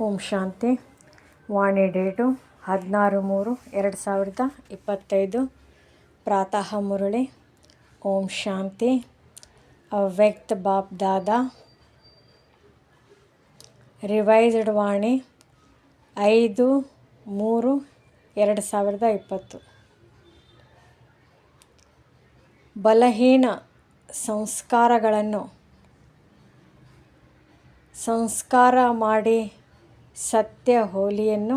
ಓಂ ಶಾಂತಿ. ವಾಣಿ date ಹದಿನಾರು ಮೂರು ಎರಡು ಸಾವಿರದ ಇಪ್ಪತ್ತೈದು. ಪ್ರಾತಃ ಮುರಳಿ. ಓಂ ಶಾಂತಿ. ಅವ್ಯಕ್ತ ಬಾಪ್ ದಾದಾ. ರಿವೈಸ್ಡ್ ವಾಣಿ ಐದು ಮೂರು ಎರಡು ಸಾವಿರದ ಇಪ್ಪತ್ತು. ಬಲಹೀನ ಸಂಸ್ಕಾರಗಳನ್ನು ಸಂಸ್ಕಾರ ಮಾಡಿ ಸತ್ಯ ಹೋಲಿಯನ್ನು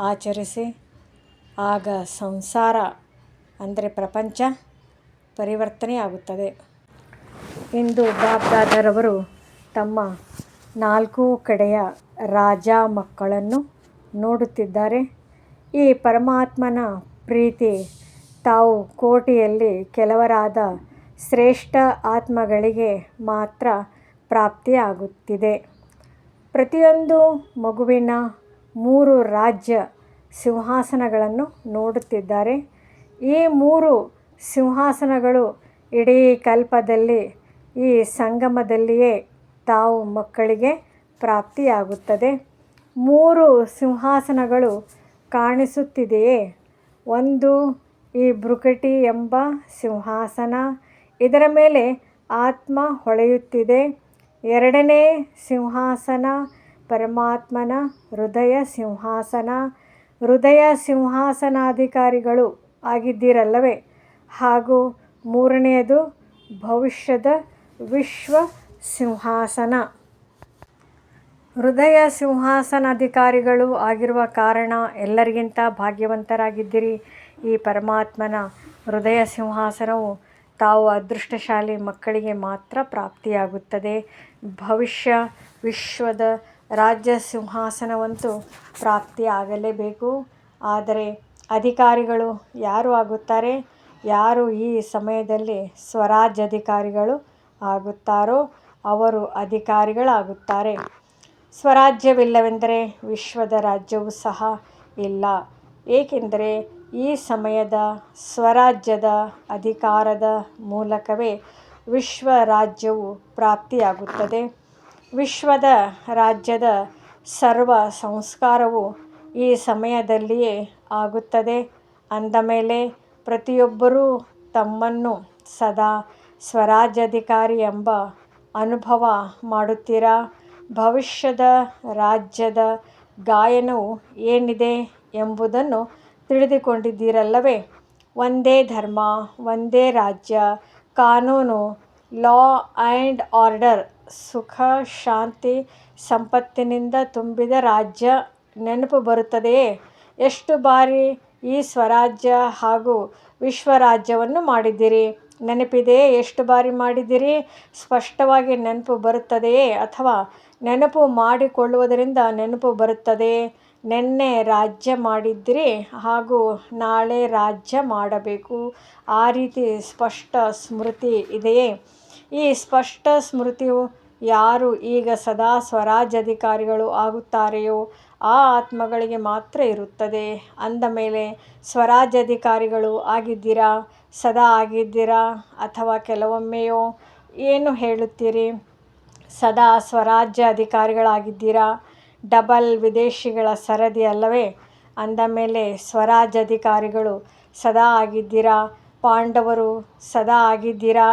ಆಚರಿಸಿ, ಆಗ ಸಂಸಾರ ಅಂದರೆ ಪ್ರಪಂಚ ಪರಿವರ್ತನೆಯಾಗುತ್ತದೆ. ಇಂದು ಬಾಬ್ದಾದರವರು ತಮ್ಮ ನಾಲ್ಕು ಕಡೆಯ ರಾಜ ಮಕ್ಕಳನ್ನು ನೋಡುತ್ತಿದ್ದಾರೆ. ಈ ಪರಮಾತ್ಮನ ಪ್ರೀತಿ ತಾವು ಕೋಟಿಯಲ್ಲಿ ಕೆಲವರಾದ ಶ್ರೇಷ್ಠ ಆತ್ಮಗಳಿಗೆ ಮಾತ್ರ ಪ್ರಾಪ್ತಿಯಾಗುತ್ತಿದೆ. ಪ್ರತಿಯೊಂದು ಮಗುವಿನ ಮೂರು ರಾಜ್ಯ ಸಿಂಹಾಸನಗಳನ್ನು ನೋಡುತ್ತಿದ್ದಾರೆ. ಈ ಮೂರು ಸಿಂಹಾಸನಗಳು ಇಡೀ ಕಲ್ಪದಲ್ಲಿ, ಈ ಸಂಗಮದಲ್ಲಿಯೇ ತಾವು ಮಕ್ಕಳಿಗೆ ಪ್ರಾಪ್ತಿಯಾಗುತ್ತದೆ. ಮೂರು ಸಿಂಹಾಸನಗಳು ಕಾಣಿಸುತ್ತಿದೆಯೇ? ಒಂದು ಈ ಬ್ರುಕಟಿ ಎಂಬ ಸಿಂಹಾಸನ, ಇದರ ಮೇಲೆ ಆತ್ಮ ಹೊಳೆಯುತ್ತಿದೆ. ಎರಡನೇ ಸಿಂಹಾಸನ, ಪರಮಾತ್ಮನ ಹೃದಯ ಸಿಂಹಾಸನ. ಹೃದಯ ಸಿಂಹಾಸನಾಧಿಕಾರಿಗಳು ಆಗಿದ್ದೀರಲ್ಲವೇ? ಹಾಗೂ ಮೂರನೆಯದು ಭವಿಷ್ಯದ ವಿಶ್ವ ಸಿಂಹಾಸನ. ಹೃದಯ ಸಿಂಹಾಸನಾಧಿಕಾರಿಗಳು ಆಗಿರುವ ಕಾರಣ ಎಲ್ಲರಿಗಿಂತ ಭಾಗ್ಯವಂತರಾಗಿದ್ದೀರಿ. ಈ ಪರಮಾತ್ಮನ ಹೃದಯ ಸಿಂಹಾಸನವು ತಾವು ಅದೃಷ್ಟಶಾಲಿ ಮಕ್ಕಳಿಗೆ ಮಾತ್ರ ಪ್ರಾಪ್ತಿಯಾಗುತ್ತದೆ. ಭವಿಷ್ಯ ವಿಶ್ವದ ರಾಜ್ಯ ಸಿಂಹಾಸನವಂತೂ ಪ್ರಾಪ್ತಿಯಾಗಲೇಬೇಕು. ಆದರೆ ಅಧಿಕಾರಿಗಳು ಯಾರು ಆಗುತ್ತಾರೆ? ಯಾರು ಈ ಸಮಯದಲ್ಲಿ ಸ್ವರಾಜ್ ಅಧಿಕಾರಿಗಳು ಆಗುತ್ತಾರೋ ಅವರು ಅಧಿಕಾರಿಗಳಾಗುತ್ತಾರೆ. ಸ್ವರಾಜ್ಯವಿಲ್ಲವೆಂದರೆ ವಿಶ್ವದ ರಾಜ್ಯವೂ ಸಹ ಇಲ್ಲ. ಏಕೆಂದರೆ ಈ ಸಮಯದ ಸ್ವರಾಜ್ಯದ ಅಧಿಕಾರದ ಮೂಲಕವೇ ವಿಶ್ವ ರಾಜ್ಯವು ಪ್ರಾಪ್ತಿಯಾಗುತ್ತದೆ. ವಿಶ್ವದ ರಾಜ್ಯದ ಸರ್ವ ಸಂಸ್ಕಾರವು ಈ ಸಮಯದಲ್ಲಿಯೇ ಆಗುತ್ತದೆ. ಅಂದಮೇಲೆ ಪ್ರತಿಯೊಬ್ಬರೂ ತಮ್ಮನ್ನು ಸದಾ ಸ್ವರಾಜ್ಯಾಧಿಕಾರಿ ಎಂಬ ಅನುಭವ ಮಾಡುತ್ತೀರಾ? ಭವಿಷ್ಯದ ರಾಜ್ಯದ ಗಾಯನವು ಏನಿದೆ ಎಂಬುದನ್ನು ತಿಳಿದುಕೊಂಡಿದ್ದೀರಲ್ಲವೇ? ಒಂದೇ ಧರ್ಮ, ಒಂದೇ ರಾಜ್ಯ ಕಾನೂನು, ಲಾ ಆ್ಯಂಡ್ ಆರ್ಡರ್, ಸುಖ, ಶಾಂತಿ, ಸಂಪತ್ತಿನಿಂದ ತುಂಬಿದ ರಾಜ್ಯ ನೆನಪು ಬರುತ್ತದೆಯೇ? ಎಷ್ಟು ಬಾರಿ ಈ ಸ್ವರಾಜ್ಯ ಹಾಗೂ ವಿಶ್ವರಾಜ್ಯವನ್ನು ಮಾಡಿದ್ದೀರಿ? ನೆನಪಿದೆ ಎಷ್ಟು ಬಾರಿ ಮಾಡಿದ್ದೀರಿ? ಸ್ಪಷ್ಟವಾಗಿ ನೆನಪು ಬರುತ್ತದೆಯೇ ಅಥವಾ ನೆನಪು ಮಾಡಿಕೊಳ್ಳುವುದರಿಂದ ನೆನಪು ಬರುತ್ತದೆಯೇ? ನಿನ್ನೆ ರಾಜ್ಯ ಮಾಡಿದ್ರೆ ಹಾಗೂ ನಾಳೆ ರಾಜ್ಯ ಮಾಡಬೇಕು. ಆ ರೀತಿ ಸ್ಪಷ್ಟ ಸ್ಮೃತಿ ಇದೆಯೇ? ಈ ಸ್ಪಷ್ಟ ಸ್ಮೃತಿಯು ಯಾರು ಈಗ ಸದಾ ಸ್ವರಾಜ್ಯಾಧಿಕಾರಿಗಳು ಆಗುತ್ತಾರೆಯೋ ಆ ಆತ್ಮಗಳಿಗೆ ಮಾತ್ರ ಇರುತ್ತದೆ. ಅಂದ ಮೇಲೆ ಸ್ವರಾಜ್ಯಾಧಿಕಾರಿಗಳು ಆಗಿದ್ದೀರಾ? ಸದಾ ಆಗಿದ್ದೀರಾ? ಅಥವಾ ಕೆಲವೊಮ್ಮೆಯೋ? ಏನು ಹೇಳುತ್ತೀರಿ? ಸದಾ ಸ್ವರಾಜ್ಯ ಅಧಿಕಾರಿಗಳಾಗಿದ್ದೀರಾ? ಡಬಲ್ ವಿದೇಶಿಗಳ ಸರದಿ ಅಲ್ಲವೇ? ಅಂದಮೇಲೆ ಮೇಲೆ ಅಧಿಕಾರಿಗಳು ಸದಾ ಆಗಿದ್ದೀರಾ? ಪಾಂಡವರು, ಸದಾ ಆಗಿದ್ದೀರಾ?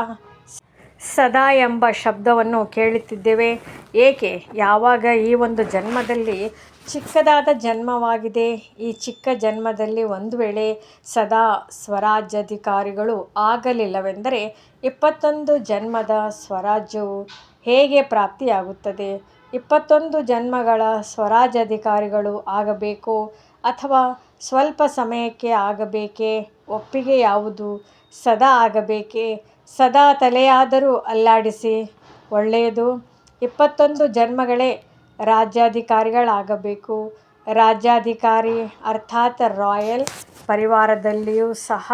ಸದಾ ಎಂಬ ಶಬ್ದವನ್ನು ಕೇಳುತ್ತಿದ್ದೇವೆ. ಏಕೆ? ಯಾವಾಗ ಈ ಒಂದು ಜನ್ಮದಲ್ಲಿ ಚಿಕ್ಕದಾದ ಜನ್ಮವಾಗಿದೆ? ಈ ಚಿಕ್ಕ ಜನ್ಮದಲ್ಲಿ ಒಂದು ವೇಳೆ ಸದಾ ಸ್ವರಾಜ್ಯಾಧಿಕಾರಿಗಳು ಆಗಲಿಲ್ಲವೆಂದರೆ ಇಪ್ಪತ್ತೊಂದು ಜನ್ಮದ ಸ್ವರಾಜ್ಯವು ಹೇಗೆ ಪ್ರಾಪ್ತಿಯಾಗುತ್ತದೆ? ಇಪ್ಪತ್ತೊಂದು ಜನ್ಮಗಳ ಸ್ವರಾಜ್ಯಾಧಿಕಾರಿಗಳು ಆಗಬೇಕು ಅಥವಾ ಸ್ವಲ್ಪ ಸಮಯಕ್ಕೆ ಆಗಬೇಕೇ ಒಪ್ಪಿಗೆ ಯಾವುದು? ಸದಾ ಆಗಬೇಕೇ? ಸದಾ ತಲೆಯಾದರೂ ಅಲ್ಲಾಡಿಸಿ. ಒಳ್ಳೆಯದು. ಇಪ್ಪತ್ತೊಂದು ಜನ್ಮಗಳೇ ರಾಜ್ಯಾಧಿಕಾರಿಗಳಾಗಬೇಕು. ರಾಜ್ಯಾಧಿಕಾರಿ ಅರ್ಥಾತ್ ರಾಯಲ್ ಪರಿವಾರದಲ್ಲಿಯೂ ಸಹ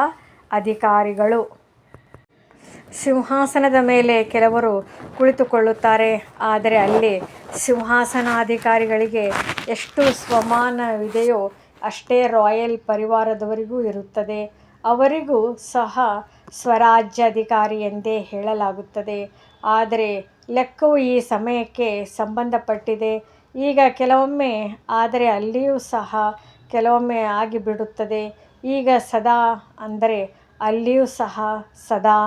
ಅಧಿಕಾರಿಗಳು. ಸಿಂಹಾಸನದ ಮೇಲೆ ಕೆಲವರು ಕುಳಿತುಕೊಳ್ಳುತ್ತಾರೆ. ಆದರೆ ಅಲ್ಲಿ ಸಿಂಹಾಸನಾಧಿಕಾರಿಗಳಿಗೆ ಎಷ್ಟು ಸ್ವಮಾನವಿದೆಯೋ ಅಷ್ಟೇ ರಾಯಲ್ ಪರಿವಾರದವರಿಗೂ ಇರುತ್ತದೆ. ಅವರಿಗೂ ಸಹ ಸ್ವರಾಜ್ಯಾಧಿಕಾರಿ ಎಂದೇ ಹೇಳಲಾಗುತ್ತದೆ. ಆದರೆ ಲೆಕ್ಕವು ಈ ಸಮಯಕ್ಕೆ ಸಂಬಂಧಪಟ್ಟಿದೆ. ಈಗ ಕೆಲವೊಮ್ಮೆ, ಆದರೆ ಅಲ್ಲಿಯೂ ಸಹ ಕೆಲವೊಮ್ಮೆ ಆಗಿಬಿಡುತ್ತದೆ. ಈಗ ಸದಾ, ಅಂದರೆ ಅಲ್ಲಿಯೂ ಸಹ ಸದಾ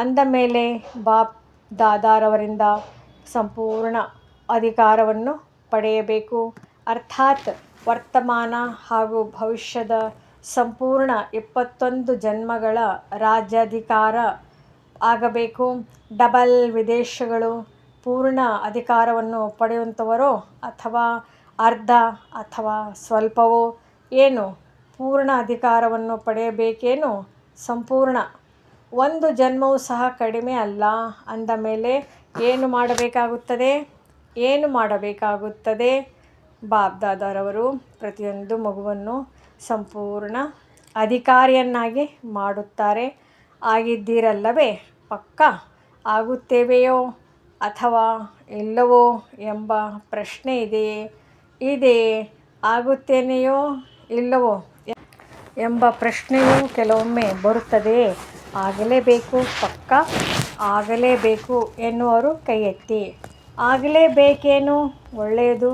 ಅಂದ ಮೇಲೆ ಬಾಪ್ ದಾದಾರವರಿಂದ ಸಂಪೂರ್ಣ ಅಧಿಕಾರವನ್ನು ಪಡೆಯಬೇಕು. ಅರ್ಥಾತ್ ವರ್ತಮಾನ ಹಾಗೂ ಭವಿಷ್ಯದ ಸಂಪೂರ್ಣ ಇಪ್ಪತ್ತೊಂದು ಜನ್ಮಗಳ ರಾಜ್ಯಾಧಿಕಾರ ಆಗಬೇಕು. ಡಬಲ್ ವಿದೇಶಗಳು ಪೂರ್ಣ ಅಧಿಕಾರವನ್ನು ಪಡೆಯುವಂಥವರೋ ಅಥವಾ ಅರ್ಧ ಅಥವಾ ಸ್ವಲ್ಪವೋ, ಏನು ಪೂರ್ಣ ಅಧಿಕಾರವನ್ನು ಪಡೆಯಬೇಕೇನು ಸಂಪೂರ್ಣ ಒಂದು ಜನ್ಮವೂ ಸಹ ಕಡಿಮೆ ಅಲ್ಲ. ಅಂದ ಮೇಲೆ, ಏನು ಮಾಡಬೇಕಾಗುತ್ತದೆ? ಏನು ಮಾಡಬೇಕಾಗುತ್ತದೆ? ಬಾಬ್ದಾದಾರವರು ಪ್ರತಿಯೊಂದು ಮಗುವನ್ನು ಸಂಪೂರ್ಣ ಅಧಿಕಾರಿಯನ್ನಾಗಿ ಮಾಡುತ್ತಾರೆ. ಆಗಿದ್ದೀರಲ್ಲವೇ? ಪಕ್ಕ ಆಗುತ್ತೇವೆಯೋ ಅಥವಾ ಇಲ್ಲವೋ ಎಂಬ ಪ್ರಶ್ನೆ ಇದೆಯೇ? ಇದೆ. ಆಗುತ್ತೇನೆಯೋ ಇಲ್ಲವೋ ಎಂಬ ಪ್ರಶ್ನೆಯೂ ಕೆಲವೊಮ್ಮೆ ಬರುತ್ತದೆಯೇ? ಆಗಲೇಬೇಕು, ಪಕ್ಕ ಆಗಲೇಬೇಕು ಎನ್ನುವರು ಕೈ ಎತ್ತಿ ಆಗಲೇಬೇಕೇನು? ಒಳ್ಳೆಯದು.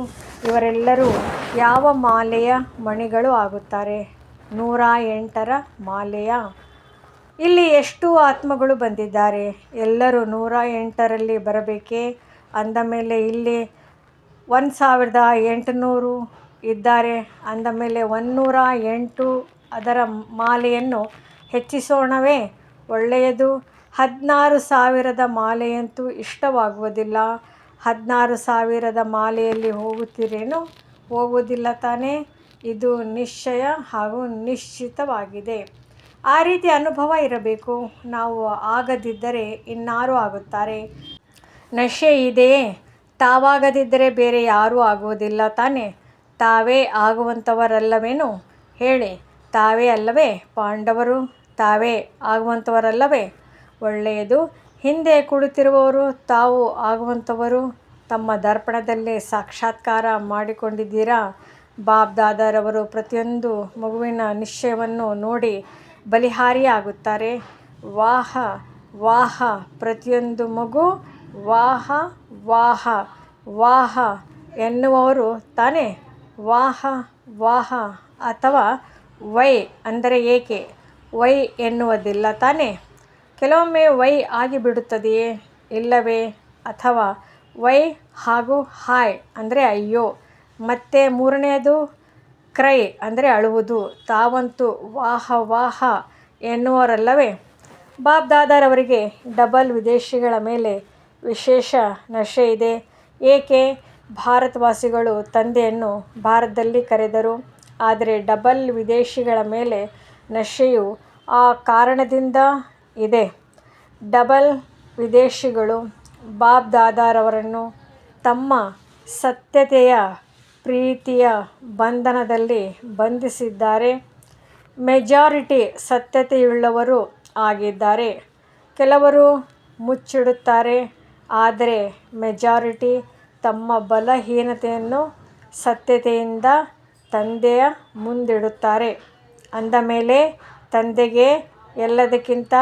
ಇವರೆಲ್ಲರೂ ಯಾವ ಮಾಲೆಯ ಮಣಿಗಳು ಆಗುತ್ತಾರೆ? ನೂರ ಎಂಟರ ಮಾಲೆಯ? ಇಲ್ಲಿ ಎಷ್ಟು ಆತ್ಮಗಳು ಬಂದಿದ್ದಾರೆ? ಎಲ್ಲರೂ ನೂರ ಎಂಟರಲ್ಲಿ ಬರಬೇಕೇ? ಅಂದ ಮೇಲೆ ಇಲ್ಲಿ ಒಂದು ಸಾವಿರದ ಎಂಟುನೂರು ಇದ್ದಾರೆ. ಅಂದ ಮೇಲೆ ಒಂದುನೂರ ಎಂಟು ಅದರ ಮಾಲೆಯನ್ನು ಹೆಚ್ಚಿಸೋಣವೇ? ಒಳ್ಳೆಯದು. ಹದಿನಾರು ಸಾವಿರದ ಮಾಲೆಯಂತೂ ಇಷ್ಟವಾಗುವುದಿಲ್ಲ. ಹದಿನಾರು ಸಾವಿರದ ಮಾಲೆಯಲ್ಲಿ ಹೋಗುತ್ತೀರೇನು? ಹೋಗುವುದಿಲ್ಲ ತಾನೇ. ಇದು ನಿಶ್ಚಯ ಹಾಗೂ ನಿಶ್ಚಿತವಾಗಿದೆ. ಆ ರೀತಿ ಅನುಭವ ಇರಬೇಕು. ನಾವು ಆಗದಿದ್ದರೆ ಇನ್ನಾರು ಆಗುತ್ತಾರೆ. ನಶೆ ಇದೆಯೇ ತಾವಾಗದಿದ್ದರೆ ಬೇರೆ ಯಾರೂ ಆಗುವುದಿಲ್ಲ ತಾನೇ. ತಾವೇ ಆಗುವಂಥವರಲ್ಲವೇನು ಹೇಳಿ. ತಾವೇ ಅಲ್ಲವೇ ಪಾಂಡವರು? ತಾವೇ ಆಗುವಂಥವರಲ್ಲವೇ? ಒಳ್ಳೆಯದು. ಹಿಂದೆ ಕುಳಿತಿರುವವರು ತಾವು ಆಗುವಂಥವರು. ತಮ್ಮ ದರ್ಪಣದಲ್ಲೇ ಸಾಕ್ಷಾತ್ಕಾರ ಮಾಡಿಕೊಂಡಿದ್ದೀರಾ? ಬಾಬ್ ದಾದಾರವರು ಪ್ರತಿಯೊಂದು ಮಗುವಿನ ನಿಶ್ಚಯವನ್ನು ನೋಡಿ ಬಲಿಹಾರಿಯಾಗುತ್ತಾರೆ. ವಾಹ ವಾಹ, ಪ್ರತಿಯೊಂದು ಮಗು ವಾಹ ವಾಹ ವಾಹ ಎನ್ನುವವರು ತಾನೇ? ವಾಹ ವಾಹ ಅಥವಾ ವೈ ಅಂದರೆ ಏಕೆ? ವೈ ಎನ್ನುವುದಿಲ್ಲ ತಾನೇ? ಕೆಲವೊಮ್ಮೆ ವೈ ಆಗಿಬಿಡುತ್ತದೆಯೇ? ಇಲ್ಲವೇ? ಅಥವಾ ವೈ ಹಾಗೂ ಹಾಯ್ ಅಂದರೆ ಅಯ್ಯೋ, ಮತ್ತು ಮೂರನೆಯದು ಕ್ರೈ ಅಂದರೆ ಅಳುವುದು, ತಾವಂತೂ ವಾಹ ವಾಹ ಎನ್ನುವರಲ್ಲವೇ ಬಾಬ್ ದಾದಾರವರಿಗೆ ಡಬಲ್ ವಿದೇಶಿಗಳ ಮೇಲೆ ವಿಶೇಷ ನಶೆ ಇದೆ. ಏಕೆ? ಭಾರತವಾಸಿಗಳು ತಂದೆಯನ್ನು ಭಾರತದಲ್ಲಿ ಕರೆದರು. ಆದರೆ ಡಬಲ್ ವಿದೇಶಿಗಳ ಮೇಲೆ ನಶೆಯು ಆ ಕಾರಣದಿಂದ ಇದೆ. ಡಬಲ್ ವಿದೇಶಿಗಳು ಬಾಬ್ ದಾದಾರವರನ್ನು ತಮ್ಮ ಸತ್ಯತೆಯ ಪ್ರೀತಿಯ ಬಂಧನದಲ್ಲಿ ಬಂಧಿಸಿದ್ದಾರೆ. ಮೆಜಾರಿಟಿ ಸತ್ಯತೆಯುಳ್ಳವರು ಆಗಿದ್ದಾರೆ. ಕೆಲವರು ಮುಚ್ಚಿಡುತ್ತಾರೆ, ಆದರೆ ಮೆಜಾರಿಟಿ ತಮ್ಮ ಬಲಹೀನತೆಯನ್ನು ಸತ್ಯತೆಯಿಂದ ತಂದೆಯ ಮುಂದಿಡುತ್ತಾರೆ. ಅಂದ ಮೇಲೆ ತಂದೆಗೆ ಎಲ್ಲದಕ್ಕಿಂತ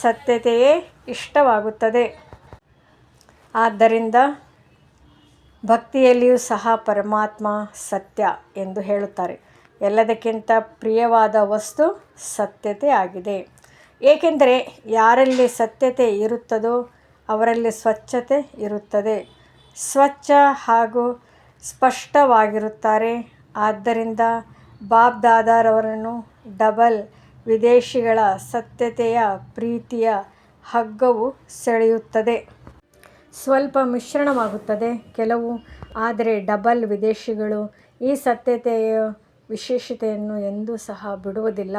ಸತ್ಯತೆಯೇ ಇಷ್ಟವಾಗುತ್ತದೆ. ಆದ್ದರಿಂದ ಭಕ್ತಿಯಲ್ಲಿಯೂ ಸಹ ಪರಮಾತ್ಮ ಸತ್ಯ ಎಂದು ಹೇಳುತ್ತಾರೆ. ಎಲ್ಲದಕ್ಕಿಂತ ಪ್ರಿಯವಾದ ವಸ್ತು ಸತ್ಯತೆ ಆಗಿದೆ. ಏಕೆಂದರೆ ಯಾರಲ್ಲಿ ಸತ್ಯತೆ ಇರುತ್ತದೋ ಅವರಲ್ಲಿ ಸ್ವಚ್ಛತೆ ಇರುತ್ತದೆ. ಸ್ವಚ್ಛ ಹಾಗೂ ಸ್ಪಷ್ಟವಾಗಿರುತ್ತಾರೆ. ಆದ್ದರಿಂದ ಬಾಬ್ ದಾದಾರವರನ್ನು ಡಬಲ್ ವಿದೇಶಿಗಳ ಸತ್ಯತೆಯ ಪ್ರೀತಿಯ ಹಗ್ಗವು ಸೆಳೆಯುತ್ತದೆ. ಸ್ವಲ್ಪ ಮಿಶ್ರಣವಾಗುತ್ತದೆ ಕೆಲವು, ಆದರೆ ಡಬಲ್ ವಿದೇಶಿಗಳು ಈ ಸತ್ಯತೆಯ ವಿಶೇಷತೆಯನ್ನು ಎಂದೂ ಸಹ ಬಿಡುವುದಿಲ್ಲ.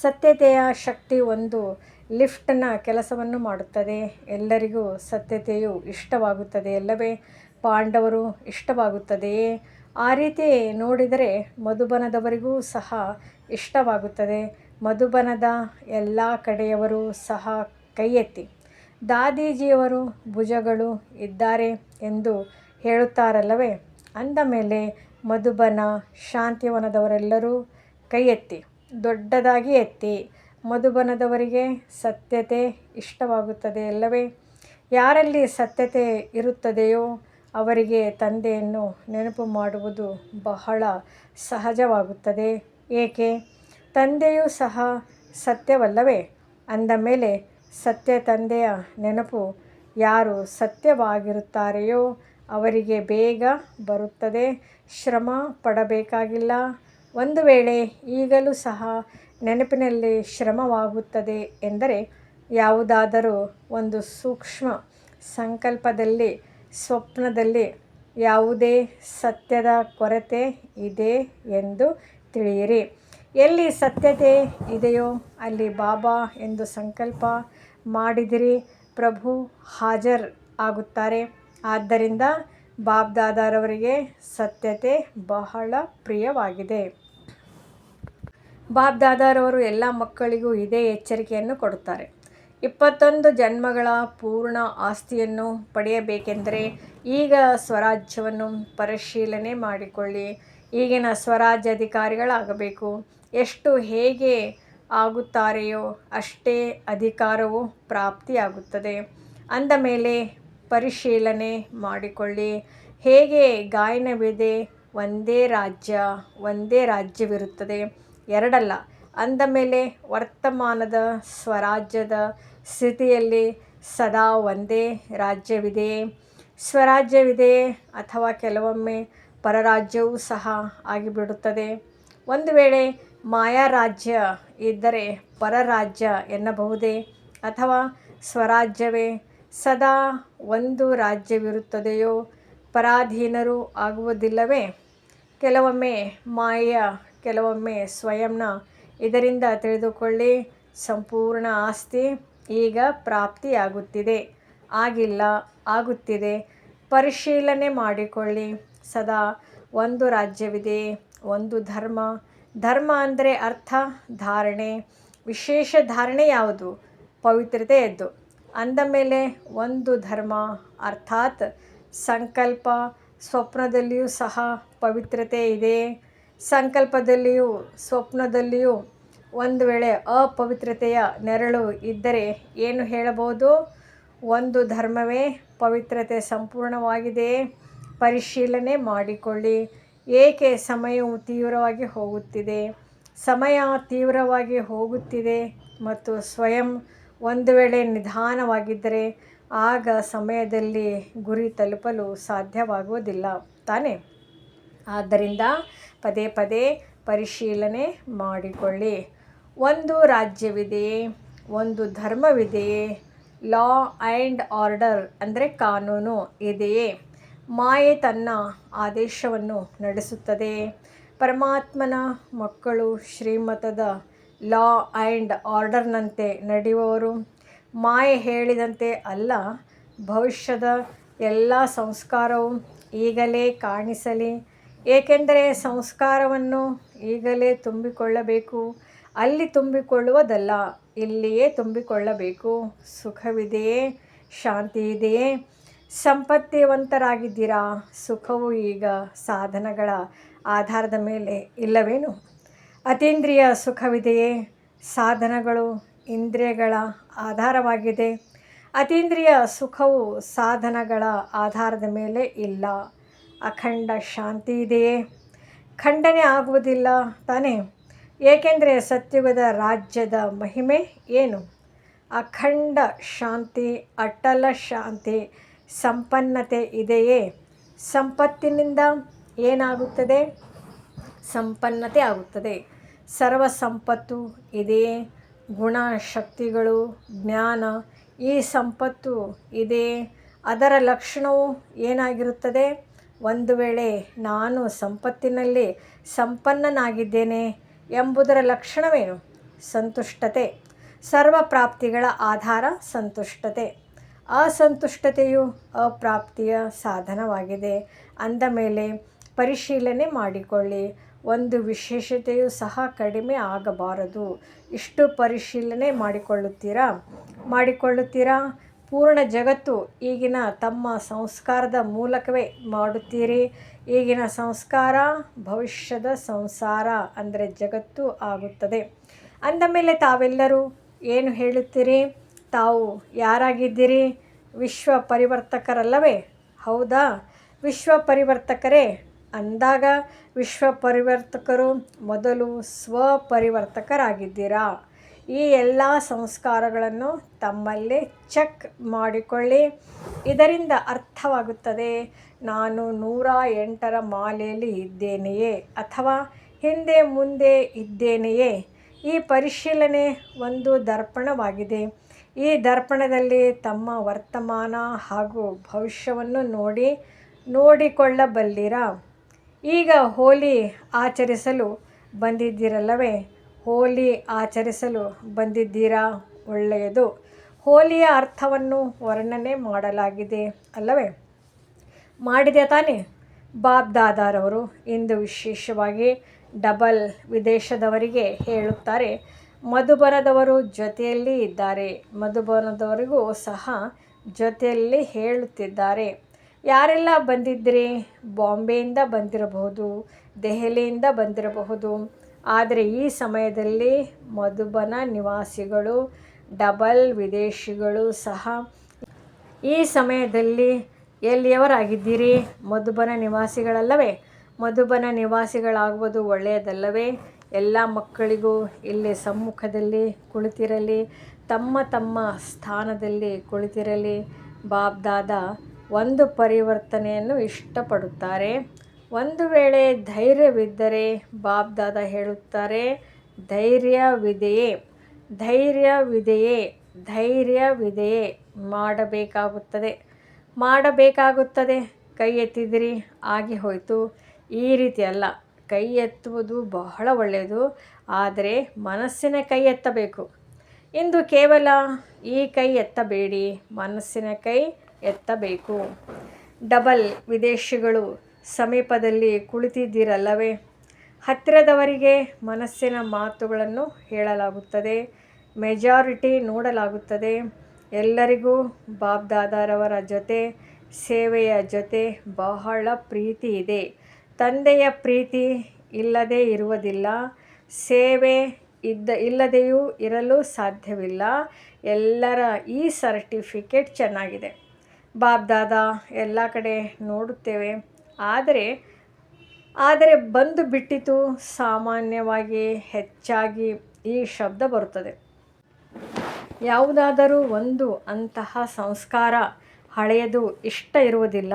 ಸತ್ಯತೆಯ ಶಕ್ತಿ ಒಂದು ಲಿಫ್ಟ್ನ ಕೆಲಸವನ್ನು ಮಾಡುತ್ತದೆ. ಎಲ್ಲರಿಗೂ ಸತ್ಯತೆಯು ಇಷ್ಟವಾಗುತ್ತದೆ ಎಲ್ಲವೇ ಪಾಂಡವರು ಇಷ್ಟವಾಗುತ್ತದೆಯೇ? ಆ ರೀತಿ ನೋಡಿದರೆ ಮಧುಬನದವರಿಗೂ ಸಹ ಇಷ್ಟವಾಗುತ್ತದೆ. ಮಧುಬನದ ಎಲ್ಲ ಕಡೆಯವರು ಸಹ ಕೈ ಎತ್ತಿ ದಾದೀಜಿಯವರು ಭುಜಗಳು ಇದ್ದಾರೆ ಎಂದು ಹೇಳುತ್ತಾರಲ್ಲವೇ? ಅಂದ ಮೇಲೆ ಮಧುಬನ ಶಾಂತಿವನದವರೆಲ್ಲರೂ ಕೈ ದೊಡ್ಡದಾಗಿ ಎತ್ತಿ, ಮಧುಬನದವರಿಗೆ ಸತ್ಯತೆ ಇಷ್ಟವಾಗುತ್ತದೆ ಅಲ್ಲವೇ? ಯಾರಲ್ಲಿ ಸತ್ಯತೆ ಇರುತ್ತದೆಯೋ ಅವರಿಗೆ ತಂದೆಯನ್ನು ನೆನಪು ಮಾಡುವುದು ಬಹಳ ಸಹಜವಾಗುತ್ತದೆ. ಏಕೆ? ತಂದೆಯೂ ಸಹ ಸತ್ಯವಲ್ಲವೇ? ಅಂದ ಮೇಲೆ ಸತ್ಯ ತಂದೆಯ ನೆನಪು ಯಾರು ಸತ್ಯವಾಗಿರುತ್ತಾರೆಯೋ ಅವರಿಗೆ ಬೇಗ ಬರುತ್ತದೆ. ಶ್ರಮ ಪಡಬೇಕಾಗಿಲ್ಲ. ಒಂದು ವೇಳೆ ಈಗಲೂ ಸಹ ನೆನಪಿನಲ್ಲಿ ಶ್ರಮವಾಗುತ್ತದೆ ಎಂದರೆ ಯಾವುದಾದರೂ ಒಂದು ಸೂಕ್ಷ್ಮ ಸಂಕಲ್ಪದಲ್ಲಿ ಸ್ವಪ್ನದಲ್ಲಿ ಯಾವುದೇ ಸತ್ಯದ ಕೊರತೆ ಇದೆ ಎಂದು ತಿಳಿಯಿರಿ. ಎಲ್ಲಿ ಸತ್ಯತೆ ಇದೆಯೋ ಅಲ್ಲಿ ಬಾಬಾ ಎಂದು ಸಂಕಲ್ಪ ಮಾಡಿದಿರಿ. ಪ್ರಭು ಹಾಜರ್ ಆಗುತ್ತಾರೆ. ಆದ್ದರಿಂದ ಬಾಬ್ದಾದಾರವರಿಗೆ ಸತ್ಯತೆ ಬಹಳ ಪ್ರಿಯವಾಗಿದೆ. ಬಾಬ್ದಾದಾರವರು ಎಲ್ಲ ಮಕ್ಕಳಿಗೂ ಇದೇ ಎಚ್ಚರಿಕೆಯನ್ನು ಕೊಡುತ್ತಾರೆ. ಇಪ್ಪತ್ತೊಂದು ಜನ್ಮಗಳ ಪೂರ್ಣ ಆಸ್ತಿಯನ್ನು ಪಡೆಯಬೇಕೆಂದರೆ ಈಗ ಸ್ವರಾಜ್ಯವನ್ನು ಪರಿಶೀಲನೆ ಮಾಡಿಕೊಳ್ಳಿ. ಈಗಿನ ಸ್ವರಾಜ್ಯ ಅಧಿಕಾರಿಗಳಾಗಬೇಕು ಎಷ್ಟು ಹೇಗೆ ಆಗುತ್ತಾರೆಯೋ ಅಷ್ಟೇ ಅಧಿಕಾರವು ಪ್ರಾಪ್ತಿಯಾಗುತ್ತದೆ. ಅಂದ ಮೇಲೆ ಪರಿಶೀಲನೆ ಮಾಡಿಕೊಳ್ಳಿ. ಹೇಗೆ ಗಾಯನವಿದೆ? ಒಂದೇ ರಾಜ್ಯ, ಒಂದೇ ರಾಜ್ಯವಿರುತ್ತದೆ. ಎರಡಲ್ಲ. ಅಂದ ಮೇಲೆ ವರ್ತಮಾನದ ಸ್ವರಾಜ್ಯದ ಸ್ಥಿತಿಯಲ್ಲಿ ಸದಾ ಒಂದೇ ರಾಜ್ಯವಿದೆಯೇ ಸ್ವರಾಜ್ಯವಿದೆಯೇ ಅಥವಾ ಕೆಲವೊಮ್ಮೆ ಪರರಾಜ್ಯವೂ ಸಹ ಆಗಿಬಿಡುತ್ತದೆ. ಒಂದು ವೇಳೆ ಮಾಯಾ ರಾಜ್ಯ ಇದ್ದರೆ ಪರರಾಜ್ಯ ಎನ್ನಬಹುದೇ ಅಥವಾ ಸ್ವರಾಜ್ಯವೇ ಸದಾ ಒಂದು ರಾಜ್ಯವಿರುತ್ತದೆಯೋ? ಪರಾಧೀನರು ಆಗುವುದಿಲ್ಲವೇ? ಕೆಲವೊಮ್ಮೆ ಮಾಯ, ಕೆಲವೊಮ್ಮೆ ಸ್ವಯಂನ ಇದರಿಂದ ತಿಳಿದುಕೊಳ್ಳಿ. ಸಂಪೂರ್ಣ ಆಸ್ತಿ ಈಗ ಪ್ರಾಪ್ತಿಯಾಗುತ್ತಿದೆ. ಆಗಿಲ್ಲ, ಆಗುತ್ತಿದೆ. ಪರಿಶೀಲನೆ ಮಾಡಿಕೊಳ್ಳಿ. ಸದಾ ಒಂದು ರಾಜ್ಯವಿದೆ, ಒಂದು ಧರ್ಮ. ಧರ್ಮ ಅಂದರೆ ಅರ್ಥ, ಧಾರಣೆ. ವಿಶೇಷ ಧಾರಣೆ ಯಾವುದು? ಪವಿತ್ರತೆ ಎದ್ದು. ಅಂದ ಮೇಲೆ ಒಂದು ಧರ್ಮ, ಅರ್ಥಾತ್ ಸಂಕಲ್ಪ. ಸ್ವಪ್ನದಲ್ಲಿಯೂ ಸಹ ಪವಿತ್ರತೆ ಇದೆ. ಸಂಕಲ್ಪದಲ್ಲಿಯೂ, ಸ್ವಪ್ನದಲ್ಲಿಯೂ ಒಂದು ವೇಳೆ ಅಪವಿತ್ರತೆಯ ನೆರಳು ಇದ್ದರೆ ಏನು ಹೇಳಬಹುದು? ಒಂದು ಧರ್ಮವೇ ಪವಿತ್ರತೆ ಸಂಪೂರ್ಣವಾಗಿದೆ. ಪರಿಶೀಲನೆ ಮಾಡಿಕೊಳ್ಳಿ. ಏಕೆ ಸಮಯವು ತೀವ್ರವಾಗಿ ಹೋಗುತ್ತಿದೆ? ಸಮಯ ತೀವ್ರವಾಗಿ ಹೋಗುತ್ತಿದೆ ಮತ್ತು ಸ್ವಯಂ ಒಂದು ವೇಳೆ ನಿಧಾನವಾಗಿದ್ದರೆ ಆಗ ಸಮಯದಲ್ಲಿ ಗುರಿ ತಲುಪಲು ಸಾಧ್ಯವಾಗುವುದಿಲ್ಲ ತಾನೇ? ಆದ್ದರಿಂದ ಪದೇ ಪದೇ ಪರಿಶೀಲನೆ ಮಾಡಿಕೊಳ್ಳಿ. ಒಂದು ರಾಜ್ಯವಿದೆಯೇ ಒಂದು ಧರ್ಮವಿದೆಯೇ ಲಾ ಆ್ಯಂಡ್ ಆರ್ಡರ್ ಅಂದರೆ ಕಾನೂನು ಇದೆಯೇ? ಮಾಯೆ ತನ್ನ ಆದೇಶವನ್ನು ನಡೆಸುತ್ತದೆ. ಪರಮಾತ್ಮನ ಮಕ್ಕಳು ಶ್ರೀಮತದ ಲಾ ಆ್ಯಂಡ್ ಆರ್ಡರ್ನಂತೆ ನಡೆಯುವವರು. ಮಾಯೆ ಹೇಳಿದಂತೆ ಅಲ್ಲ, ಭವಿಷ್ಯದ ಎಲ್ಲ ಸಂಸ್ಕಾರವು ಈಗಲೇ ಕಾಣಿಸಲಿ. ಏಕೆಂದರೆ ಸಂಸ್ಕಾರವನ್ನು ಈಗಲೇ ತುಂಬಿಕೊಳ್ಳಬೇಕು. ಅಲ್ಲಿ ತುಂಬಿಕೊಳ್ಳುವುದಲ್ಲ, ಇಲ್ಲಿಯೇ ತುಂಬಿಕೊಳ್ಳಬೇಕು. ಸುಖವಿದೆಯೇ ಶಾಂತಿ ಇದೆಯೇ ಸಂಪತ್ತಿವಂತರಾಗಿದ್ದೀರಾ? ಸುಖವು ಈಗ ಸಾಧನಗಳ ಆಧಾರದ ಮೇಲೆ ಇಲ್ಲವೇನು? ಅತೀಂದ್ರಿಯ ಸುಖವಿದೆಯೇ? ಸಾಧನಗಳು ಇಂದ್ರಿಯಗಳ ಆಧಾರವಾಗಿದೆ. ಅತೀಂದ್ರಿಯ ಸುಖವು ಸಾಧನಗಳ ಆಧಾರದ ಮೇಲೆ ಇಲ್ಲ. ಅಖಂಡ ಶಾಂತಿ ಇದೆಯೇ ಖಂಡನೆ ಆಗುವುದಿಲ್ಲ ತಾನೇ? ಏಕೆಂದರೆ ಸತ್ಯುಗದ ರಾಜ್ಯದ ಮಹಿಮೆ ಏನು? ಅಖಂಡ ಶಾಂತಿ, ಅಟಲ ಶಾಂತಿ, ಸಂಪನ್ನತೆ ಇದೆಯೇ? ಸಂಪತ್ತಿನಿಂದ ಏನಾಗುತ್ತದೆ? ಸಂಪನ್ನತೆ ಆಗುತ್ತದೆ. ಸರ್ವ ಸಂಪತ್ತು ಇದೆಯೇ? ಗುಣ ಶಕ್ತಿಗಳು ಜ್ಞಾನ, ಈ ಸಂಪತ್ತು ಇದೆಯೇ? ಅದರ ಲಕ್ಷಣವು ಏನಾಗಿರುತ್ತದೆ? ಒಂದು ವೇಳೆ ನಾನು ಸಂಪತ್ತಿನಲ್ಲಿ ಸಂಪನ್ನನಾಗಿದ್ದೇನೆ ಎಂಬುದರ ಲಕ್ಷಣವೇನು? ಸಂತುಷ್ಟತೆ. ಸರ್ವ ಪ್ರಾಪ್ತಿಗಳ ಆಧಾರ ಸಂತುಷ್ಟತೆ. ಅಸಂತುಷ್ಟತೆಯು ಅಪ್ರಾಪ್ತಿಯ ಸಾಧನವಾಗಿದೆ. ಅಂದ ಮೇಲೆ ಪರಿಶೀಲನೆ ಮಾಡಿಕೊಳ್ಳಿ. ಒಂದು ವಿಶೇಷತೆಯು ಸಹ ಕಡಿಮೆ ಆಗಬಾರದು. ಇಷ್ಟು ಪರಿಶೀಲನೆ ಮಾಡಿಕೊಳ್ಳುತ್ತೀರಾ? ಮಾಡಿಕೊಳ್ಳುತ್ತೀರಾ? ಪೂರ್ಣ ಜಗತ್ತು ಈಗಿನ ತಮ್ಮ ಸಂಸ್ಕಾರದ ಮೂಲಕವೇ ಮಾಡುತ್ತೀರಿ. ಈಗಿನ ಸಂಸ್ಕಾರ ಭವಿಷ್ಯದ ಸಂಸಾರ ಅಂದರೆ ಜಗತ್ತು ಆಗುತ್ತದೆ. ಅಂದ ಮೇಲೆ ತಾವೆಲ್ಲರೂ ಏನು ಹೇಳುತ್ತೀರಿ? ತಾವು ಯಾರಾಗಿದ್ದೀರಿ? ವಿಶ್ವ ಪರಿವರ್ತಕರಲ್ಲವೇ? ಹೌದಾ? ವಿಶ್ವ ಪರಿವರ್ತಕರೇ? ಅಂದಾಗ ವಿಶ್ವ ಪರಿವರ್ತಕರು ಮೊದಲು ಸ್ವಪರಿವರ್ತಕರಾಗಿದ್ದೀರಾ? ಈ ಎಲ್ಲ ಸಂಸ್ಕಾರಗಳನ್ನು ತಮ್ಮಲ್ಲೇ ಚೆಕ್ ಮಾಡಿಕೊಳ್ಳಿ. ಇದರಿಂದ ಅರ್ಥವಾಗುತ್ತದೆ, ನಾನು ನೂರ ಎಂಟರ ಮಾಲೆಯಲ್ಲಿ ಇದ್ದೇನೆಯೇ ಅಥವಾ ಹಿಂದೆ ಮುಂದೆ ಇದ್ದೇನೆಯೇ? ಈ ಪರಿಶೀಲನೆ ಒಂದು ದರ್ಪಣವಾಗಿದೆ. ಈ ದರ್ಪಣದಲ್ಲಿ ತಮ್ಮ ವರ್ತಮಾನ ಹಾಗೂ ಭವಿಷ್ಯವನ್ನು ನೋಡಿ, ನೋಡಿಕೊಳ್ಳಬಲ್ಲಿರಾ? ಈಗ ಹೋಲಿ ಆಚರಿಸಲು ಬಂದಿದ್ದೀರಲ್ಲವೇ? ಹೋಲಿ ಆಚರಿಸಲು ಬಂದಿದ್ದೀರಾ? ಒಳ್ಳೆಯದು. ಹೋಲಿಯ ಅರ್ಥವನ್ನು ವರ್ಣನೆ ಮಾಡಲಾಗಿದೆ ಅಲ್ಲವೇ? ಮಾಡಿದೆ ತಾನೇ? ಬಾಬ್ ದಾದಾರವರು ಇಂದು ವಿಶೇಷವಾಗಿ ಡಬಲ್ ವಿದೇಶದವರಿಗೆ ಹೇಳುತ್ತಾರೆ, ಮಧುಬನದವರು ಜೊತೆಯಲ್ಲಿ ಇದ್ದಾರೆ. ಮಧುಬನದವರಿಗೂ ಸಹ ಜೊತೆಯಲ್ಲಿ ಹೇಳುತ್ತಿದ್ದಾರೆ. ಯಾರೆಲ್ಲ ಬಂದಿದ್ರಿ ಬಾಂಬೆಯಿಂದ ಬಂದಿರಬಹುದು, ದೆಹಲಿಯಿಂದ ಬಂದಿರಬಹುದು ಆದರೆ ಈ ಸಮಯದಲ್ಲಿ ಮಧುಬನ ನಿವಾಸಿಗಳು, ಡಬಲ್ ವಿದೇಶಿಗಳು ಸಹ ಈ ಸಮಯದಲ್ಲಿ ಎಲ್ಲಿಯವರಾಗಿದ್ದೀರಿ? ಮಧುಬನ ನಿವಾಸಿಗಳಲ್ಲವೇ? ಮಧುಬನ ನಿವಾಸಿಗಳಾಗುವುದು ಒಳ್ಳೆಯದಲ್ಲವೇ? ಎಲ್ಲ ಮಕ್ಕಳಿಗೂ ಇಲ್ಲಿ ಸಮ್ಮುಖದಲ್ಲಿ ಕುಳಿತಿರಲಿ, ತಮ್ಮ ತಮ್ಮ ಸ್ಥಾನದಲ್ಲಿ ಕುಳಿತಿರಲಿ. ಬಾಬ್ದಾದ ಒಂದು ಪರಿವರ್ತನೆಯನ್ನು ಇಷ್ಟಪಡುತ್ತಾರೆ. ಒಂದು ವೇಳೆ ಧೈರ್ಯವಿದ್ದರೆ ಬಾಬ್ದಾದ ಹೇಳುತ್ತಾರೆ, ಧೈರ್ಯವಿದೆಯೇ ಧೈರ್ಯವಿದೆಯೇ ಧೈರ್ಯವಿದೆಯೇ ಮಾಡಬೇಕಾಗುತ್ತದೆ. ಮಾಡಬೇಕಾಗುತ್ತದೆ. ಕೈ ಎತ್ತಿದಿರಿ, ಆಗಿ ಹೋಯಿತು. ಈ ರೀತಿ ಅಲ್ಲ. ಕೈ ಎತ್ತುವುದು ಬಹಳ ಒಳ್ಳೆಯದು, ಆದರೆ ಮನಸ್ಸಿನ ಕೈ ಎತ್ತಬೇಕು. ಇಂದು ಕೇವಲ ಈ ಕೈ ಎತ್ತಬೇಡಿ, ಮನಸ್ಸಿನ ಕೈ ಎತ್ತಬೇಕು. ಡಬಲ್ ವಿದೇಶಿಗಳು ಸಮೀಪದಲ್ಲಿ ಕುಳಿತಿದ್ದೀರಲ್ಲವೇ? ಹತ್ತಿರದವರಿಗೆ ಮನಸ್ಸಿನ ಮಾತುಗಳನ್ನು ಹೇಳಲಾಗುತ್ತದೆ, ಮೆಜಾರಿಟಿ ನೋಡಲಾಗುತ್ತದೆ. ಎಲ್ಲರಿಗೂ ಬಾಬ್ ದಾದಾರವರ ಜೊತೆ, ಸೇವೆಯ ಜೊತೆ ಬಹಳ ಪ್ರೀತಿ ಇದೆ. ತಂದೆಯ ಪ್ರೀತಿ ಇಲ್ಲದೇ ಇರುವುದಿಲ್ಲ. ಸೇವೆ ಇದ್ದ, ಇಲ್ಲದೆಯೂ ಇರಲು ಸಾಧ್ಯವಿಲ್ಲ. ಎಲ್ಲರ ಈ ಸರ್ಟಿಫಿಕೇಟ್ ಚೆನ್ನಾಗಿದೆ. ಬಾಬ್ ದಾದಾ ಎಲ್ಲ ಕಡೆ ನೋಡುತ್ತೇವೆ. ಆದರೆ ಆದರೆ ಬಂದು ಬಿಟ್ಟಿತು ಸಾಮಾನ್ಯವಾಗಿ ಹೆಚ್ಚಾಗಿ ಈ ಶಬ್ದ ಬರುತ್ತದೆ. ಯಾವುದಾದರೂ ಒಂದು ಅಂತಹ ಸಂಸ್ಕಾರ ಹಳೆಯದು ಇಷ್ಟ ಇರುವುದಿಲ್ಲ,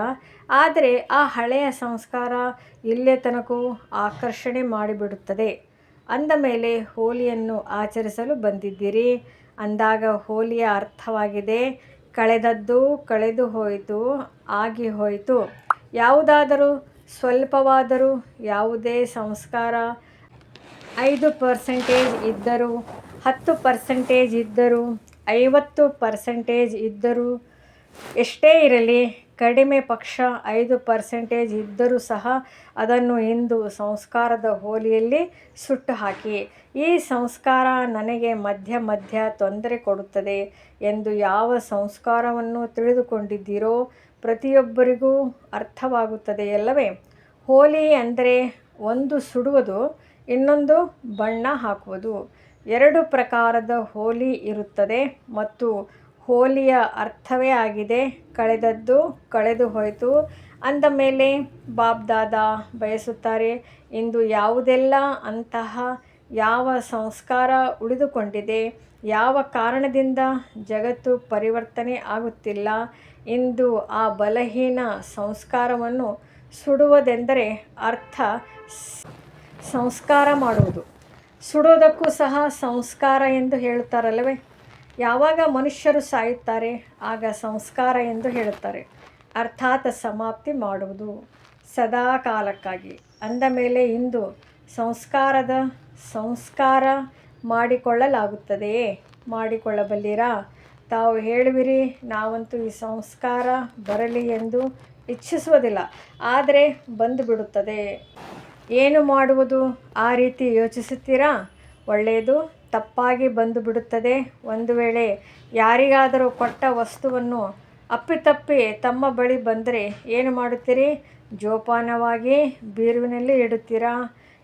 ಆದರೆ ಆ ಹಳೆಯ ಸಂಸ್ಕಾರ ಇಲ್ಲೇ ತನಕೂ ಆಕರ್ಷಣೆ ಮಾಡಿಬಿಡುತ್ತದೆ. ಅಂದ ಮೇಲೆ ಹೋಲಿಯನ್ನು ಆಚರಿಸಲು ಬಂದಿದ್ದೀರಿ. ಅಂದಾಗ ಹೋಲಿಯ ಅರ್ಥವಾಗಿದೆ, ಕಳೆದದ್ದು ಕಳೆದು ಹೋಯಿತು, ಆಗಿ ಹೋಯಿತು. ಯಾವುದಾದರೂ ಸ್ವಲ್ಪವಾದರೂ ಯಾವುದೇ ಸಂಸ್ಕಾರ ಐದು ಪರ್ಸೆಂಟೇಜ್ ಇದ್ದರೂ, ಹತ್ತು ಪರ್ಸೆಂಟೇಜ್ ಇದ್ದರೂ, ಐವತ್ತು ಪರ್ಸೆಂಟೇಜ್ ಇದ್ದರೂ ಎಷ್ಟೇ ಇರಲಿ, ಕಡಿಮೆ ಪಕ್ಷ ಐದು ಪರ್ಸೆಂಟೇಜ್ ಇದ್ದರೂ ಸಹ ಅದನ್ನು ಇಂದು ಸಂಸ್ಕಾರದ ಹೋಲಿಯಲ್ಲಿ ಸುಟ್ಟು ಹಾಕಿ, ಈ ಸಂಸ್ಕಾರ ನನಗೆ ಮಧ್ಯ ಮಧ್ಯ ತೊಂದರೆ ಕೊಡುತ್ತದೆ ಎಂದು ಯಾವ ಸಂಸ್ಕಾರವನ್ನು ತಿಳಿದುಕೊಂಡಿದ್ದೀರೋ ಪ್ರತಿಯೊಬ್ಬರಿಗೂ ಅರ್ಥವಾಗುತ್ತದೆ ಅರ್ಥವಾಗುತ್ತದೆಯಲ್ಲವೇ ಹೋಲಿ ಅಂದರೆ ಒಂದು ಸುಡುವುದು, ಇನ್ನೊಂದು ಬಣ್ಣ ಹಾಕುವುದು. ಎರಡು ಪ್ರಕಾರದ ಹೋಲಿ ಇರುತ್ತದೆ ಮತ್ತು ಹೋಲಿಯ ಅರ್ಥವೇ ಆಗಿದೆ. ಕಳೆದದ್ದು ಕಳೆದು ಹೋಯಿತು. ಅಂದ ಮೇಲೆ ಬಾಬ್ ದಾದಾ ಬಯಸುತ್ತಾರೆ, ಇಂದು ಯಾವುದೆಲ್ಲ ಅಂತಹ ಯಾವ ಸಂಸ್ಕಾರ ಉಳಿದುಕೊಂಡಿದೆ, ಯಾವ ಕಾರಣದಿಂದ ಜಗತ್ತು ಪರಿವರ್ತನೆ ಆಗುತ್ತಿಲ್ಲ ಇಂದು ಆ ಬಲಹೀನ ಸಂಸ್ಕಾರವನ್ನು ಸುಡುವುದೆಂದರೆ ಅರ್ಥ ಸಂಸ್ಕಾರ ಮಾಡುವುದು. ಸುಡೋದಕ್ಕೂ ಸಹ ಸಂಸ್ಕಾರ ಎಂದು ಹೇಳುತ್ತಾರಲ್ಲವೇ? ಯಾವಾಗ ಮನುಷ್ಯರು ಸಾಯುತ್ತಾರೆ, ಆಗ ಸಂಸ್ಕಾರ ಎಂದು ಹೇಳುತ್ತಾರೆ. ಅರ್ಥಾತ್ ಸಮಾಪ್ತಿ ಮಾಡುವುದು. ಸದಾ ಕಾಲಕ್ಕಾಗಿ. ಅಂದ ಮೇಲೆ ಇಂದು ಸಂಸ್ಕಾರದ ಸಂಸ್ಕಾರ ಮಾಡಿಕೊಳ್ಳಲಾಗುತ್ತದೆಯೇ? ಮಾಡಿಕೊಳ್ಳಬಲ್ಲಿರಾ? ತಾವು ಹೇಳುವಿರಿ, ನಾವಂತೂ ಈ ಸಂಸ್ಕಾರ ಬರಲಿ ಎಂದು ಇಚ್ಛಿಸುವುದಿಲ್ಲ, ಆದರೆ ಬಂದು ಬಿಡುತ್ತದೆ ಏನು ಮಾಡುವುದು? ಆ ರೀತಿ ಯೋಚಿಸುತ್ತೀರಾ? ಒಳ್ಳೆಯದು, ತಪ್ಪಾಗಿ ಬಂದು ಬಿಡುತ್ತದೆ ಒಂದು ವೇಳೆ ಯಾರಿಗಾದರೂ ಕೊಟ್ಟ ವಸ್ತುವನ್ನು ಅಪ್ಪಿತಪ್ಪಿ ತಮ್ಮ ಬಳಿ ಬಂದರೆ ಏನು ಮಾಡುತ್ತೀರಿ? ಜೋಪಾನವಾಗಿ ಬೀರುವಿನಲ್ಲಿ ಇಡುತ್ತೀರಾ?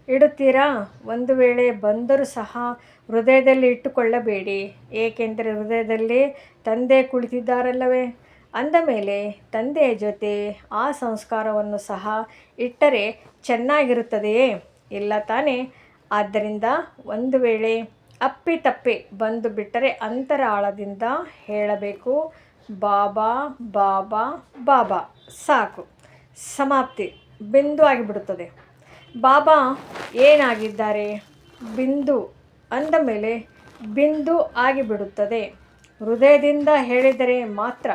ಇಡುತ್ತೀರಾ? ಒಂದು ವೇಳೆ ಬಂದರೂ ಸಹ ಹೃದಯದಲ್ಲಿ ಇಟ್ಟುಕೊಳ್ಳಬೇಡಿ. ಏಕೆಂದರೆ ಹೃದಯದಲ್ಲಿ ತಂದೆ ಕುಳಿತಿದ್ದಾರಲ್ಲವೇ? ಅಂದ ಮೇಲೆ ತಂದೆಯ ಜೊತೆ ಆ ಸಂಸ್ಕಾರವನ್ನು ಸಹ ಇಟ್ಟರೆ ಚೆನ್ನಾಗಿರುತ್ತದೆಯೇ? ಇಲ್ಲ ತಾನೇ. ಆದ್ದರಿಂದ ಒಂದು ವೇಳೆ ಅಪ್ಪಿತಪ್ಪಿ ಬಂದು ಬಿಟ್ಟರೆ ಅಂತರಾಳದಿಂದ ಹೇಳಬೇಕು, ಬಾಬಾ ಬಾಬಾ ಬಾಬಾ, ಸಾಕು. ಸಮಾಪ್ತಿ. ಬಿಂದು ಆಗಿಬಿಡುತ್ತದೆ. ಬಾಬಾ ಏನಾಗಿದ್ದಾರೆ? ಬಿಂದು ಅಂದ ಮೇಲೆ ಬಿಂದು ಆಗಿಬಿಡುತ್ತದೆ. ಹೃದಯದಿಂದ ಹೇಳಿದರೆ ಮಾತ್ರ.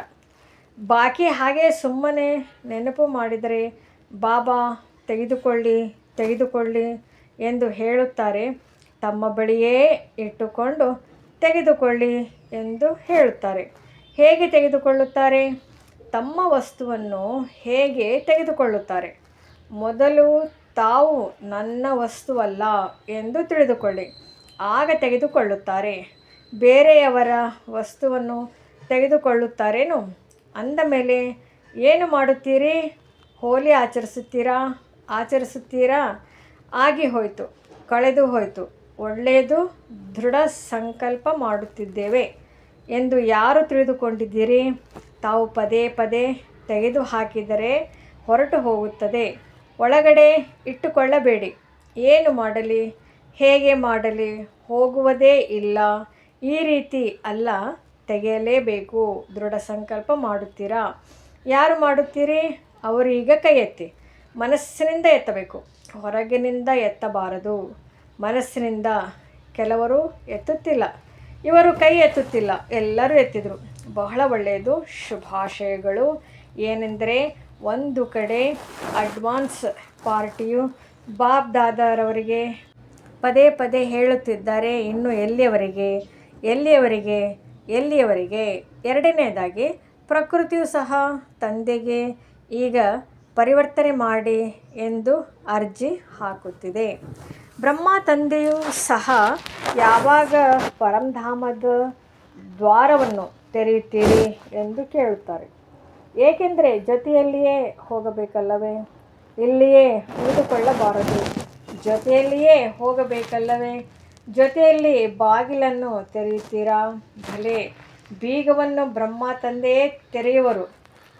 ಬಾಕಿ ಹಾಗೆ ಸುಮ್ಮನೆ ನೆನಪು ಮಾಡಿದರೆ ಬಾಬಾ ತೆಗೆದುಕೊಳ್ಳಿ ತೆಗೆದುಕೊಳ್ಳಿ ಎಂದು ಹೇಳುತ್ತಾರೆ. ತಮ್ಮ ಬಳಿಯೇ ಇಟ್ಟುಕೊಂಡು ತೆಗೆದುಕೊಳ್ಳಿ ಎಂದು ಹೇಳುತ್ತಾರೆ. ಹೇಗೆ ತೆಗೆದುಕೊಳ್ಳುತ್ತಾರೆ? ತಮ್ಮ ವಸ್ತುವನ್ನು ಹೇಗೆ ತೆಗೆದುಕೊಳ್ಳುತ್ತಾರೆ? ಮೊದಲು ತಾವು ನನ್ನ ವಸ್ತುವಲ್ಲ ಎಂದು ತಿಳಿದುಕೊಳ್ಳಿ. ಆಗ ತೆಗೆದುಕೊಳ್ಳುತ್ತಾರೆ. ಬೇರೆಯವರ ವಸ್ತುವನ್ನು ತೆಗೆದುಕೊಳ್ಳುತ್ತಾರೇನು? ಅಂದ ಮೇಲೆ, ಏನು ಮಾಡುತ್ತೀರಿ? ಹೋಲಿ ಆಚರಿಸುತ್ತೀರಾ? ಆಚರಿಸುತ್ತೀರಾ? ಆಗಿ ಹೋಯಿತು, ಕಳೆದು ಹೋಯಿತು. ಒಳ್ಳೆಯದು, ದೃಢ ಸಂಕಲ್ಪ ಮಾಡುತ್ತಿದ್ದೇವೆ ಎಂದು ಯಾರು ತಿಳಿದುಕೊಂಡಿದ್ದೀರಿ? ತಾವು ಪದೇ ಪದೇ ತೆಗೆದು ಹಾಕಿದರೆ ಹೊರಟು ಹೋಗುತ್ತದೆ. ಒಳಗಡೆ ಇಟ್ಟುಕೊಳ್ಳಬೇಡಿ. ಏನು ಮಾಡಲಿ? ಹೇಗೆ ಮಾಡಲಿ? ಹೋಗುವುದೇ ಇಲ್ಲ. ಈ ರೀತಿ ಅಲ್ಲ. ತೆಗೆಯಲೇಬೇಕು. ದೃಢ ಸಂಕಲ್ಪ ಮಾಡುತ್ತೀರಾ? ಯಾರು ಮಾಡುತ್ತೀರಿ? ಅವರು ಈಗ ಕೈ ಎತ್ತಿ. ಮನಸ್ಸಿನಿಂದ ಎತ್ತಬೇಕು. ಹೊರಗಿನಿಂದ ಎತ್ತಬಾರದು. ಮನಸ್ಸಿನಿಂದ ಕೆಲವರು ಎತ್ತುತ್ತಿಲ್ಲ. ಇವರು ಕೈ ಎತ್ತುತ್ತಿಲ್ಲ. ಎಲ್ಲರೂ ಎತ್ತಿದರು. ಬಹಳ ಒಳ್ಳೆಯದು. ಶುಭಾಶಯಗಳು. ಏನೆಂದರೆ ಒಂದು ಕಡೆ ಅಡ್ವಾನ್ಸ್ ಪಾರ್ಟಿಯು ಬಾಬ್ ದಾದಾರವರಿಗೆ ಪದೇ ಪದೇ ಹೇಳುತ್ತಿದ್ದಾರೆ. ಇನ್ನು ಎಲ್ಲಿಯವರೆಗೆ ಎಲ್ಲಿಯವರೆಗೆ ಎಲ್ಲಿಯವರೆಗೆ? ಎರಡನೇದಾಗಿ, ಪ್ರಕೃತಿಯು ಸಹ ತಂದೆಗೆ ಈಗ ಪರಿವರ್ತನೆ ಮಾಡಿ ಎಂದು ಅರ್ಜಿ ಹಾಕುತ್ತಿದೆ. ಬ್ರಹ್ಮ ತಂದೆಯು ಸಹ ಯಾವಾಗ ಪರಂಧಾಮದ ದ್ವಾರವನ್ನು ತೆರೆಯುತ್ತೀರಿ ಎಂದು ಕೇಳುತ್ತಾರೆ. ಏಕೆಂದರೆ ಜೊತೆಯಲ್ಲಿಯೇ ಹೋಗಬೇಕಲ್ಲವೇ? ಇಲ್ಲಿಯೇ ಉಳಿದುಕೊಳ್ಳಬಾರದು. ಜೊತೆಯಲ್ಲಿಯೇ ಹೋಗಬೇಕಲ್ಲವೇ? ಜೊತೆಯಲ್ಲಿ ಬಾಗಿಲನ್ನು ತೆರೆಯುತ್ತೀರಾ? ಭಲೆ, ಬೀಗವನ್ನು ಬ್ರಹ್ಮ ತಂದೆಯೇ ತೆರೆಯುವರು.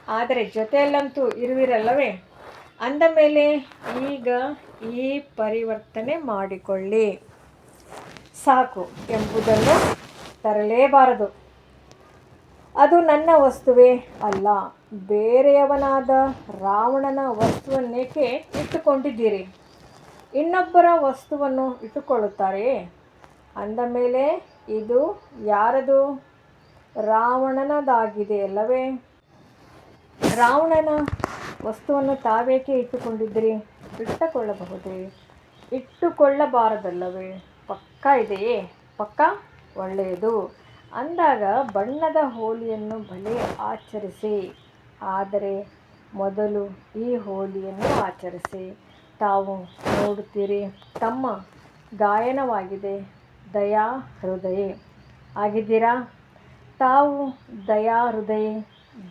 ಆದರೆ ಜೊತೆಯಲ್ಲಂತೂ ಇರುವಿರಲ್ಲವೇ? ಅಂದ ಮೇಲೆ ಈಗ ಈ ಪರಿವರ್ತನೆ ಮಾಡಿಕೊಳ್ಳಿ. ಸಾಕು ಎಂಬುದನ್ನು ತರಲೇಬಾರದು. ಅದು ನನ್ನ ವಸ್ತುವೇ ಅಲ್ಲ. ಬೇರೆಯವನಾದ ರಾವಣನ ವಸ್ತುವನ್ನೇಕೆ ಇಟ್ಟುಕೊಂಡಿದ್ದೀರಿ? ಇನ್ನೊಬ್ಬರ ವಸ್ತುವನ್ನು ಇಟ್ಟುಕೊಳ್ಳುತ್ತಾರೆ? ಅಂದ ಮೇಲೆ, ಇದು ಯಾರದು? ರಾವಣನದಾಗಿದೆ ಅಲ್ಲವೇ? ರಾವಣನ ವಸ್ತುವನ್ನು ತಾವೇಕೆ ಇಟ್ಟುಕೊಂಡಿದ್ದೀರಿ? ಇಟ್ಟುಕೊಳ್ಳಬಹುದೇ? ಇಟ್ಟುಕೊಳ್ಳಬಾರದಲ್ಲವೇ? ಪಕ್ಕ ಇದೆಯೇ? ಪಕ್ಕ ಒಳ್ಳೆಯದು. ಅಂದಾಗ ಬಣ್ಣದ ಹೋಲಿಯನ್ನು ಬಳಿ ಆಚರಿಸಿ. ಆದರೆ ಮೊದಲು ಈ ಹೋಲಿಯನ್ನು ಆಚರಿಸಿ. ತಾವು ನೋಡುತ್ತೀರಿ, ತಮ್ಮ ಗಾಯನವಾಗಿದೆ ದಯಾ ಹೃದಯ ಆಗಿದ್ದೀರಾ? ತಾವು ದಯಾ ಹೃದಯ